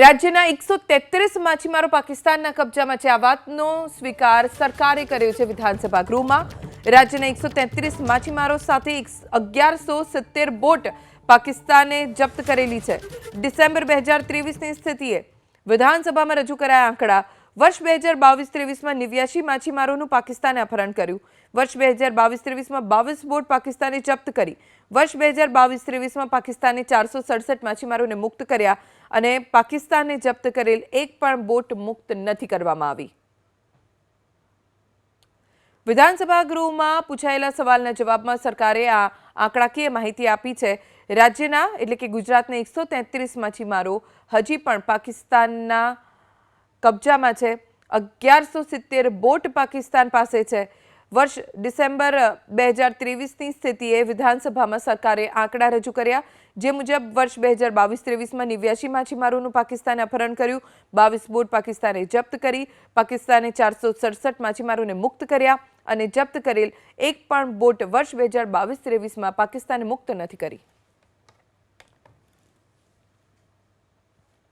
રાજ્યના એકસો તેત્રીસ માછીમારો પાકિસ્તાનના કબજામાં છે. આ વાતનો સ્વીકાર સરકારે કર્યો છે વિધાનસભા ગૃહમાં. રાજ્યના એકસો તેત્રીસ માછીમારો સાથે અગિયારસો સિત્તેર બોટ પાકિસ્તાને જપ્ત કરેલી છે. ડિસેમ્બર બે હજાર ત્રેવીસની સ્થિતિએ વિધાનસભામાં રજૂ કરાયા આંકડા વર્ષ બે હજાર બાવીસ ત્રેવીસમાં નેવ્યાસી માછીમારોનું પાકિસ્તાને અપહરણ કર્યું. વર્ષ બે હજાર બાવીસ ત્રેવીસમાં બાવીસ બોટ પાકિસ્તાને જપ્ત કરી. વર્ષ બે હજાર બાવીસ ત્રેવીસમાં પાકિસ્તાને ચારસો સડસઠ માછીમારોને મુક્ત કર્યા અને પાકિસ્તાને જપ્ત કરેલ એક પણ બોટ મુક્ત નથી કરવામાં આવી. વિધાનસભા ગૃહમાં પૂછાયેલા સવાલના જવાબમાં સરકારે આ આંકડાકીય માહિતી આપી છે. રાજ્યના એટલે કે ગુજરાતના એકસો તેત્રીસ માછીમારો હજી પણ પાકિસ્તાનના કબજામાં છે. અગિયારસો સિત્તેર બોટ પાકિસ્તાન પાસે છે. વર્ષ ડિસેમ્બર બે હજાર ત્રેવીસની સ્થિતિએ વિધાનસભામાં સરકારે આંકડા રજૂ કર્યા. જે મુજબ વર્ષ બે હજાર બાવીસ ત્રેવીસમાં નેવ્યાસી માછીમારોનું પાકિસ્તાને અપહરણ કર્યું. બાવીસ બોટ પાકિસ્તાને જપ્ત કરી. પાકિસ્તાને ચારસો સડસઠ માછીમારોને મુક્ત કર્યા અને જપ્ત કરેલ એક પણ બોટ વર્ષ બે હજાર બાવીસ ત્રેવીસમાં પાકિસ્તાને મુક્ત નથી કરી.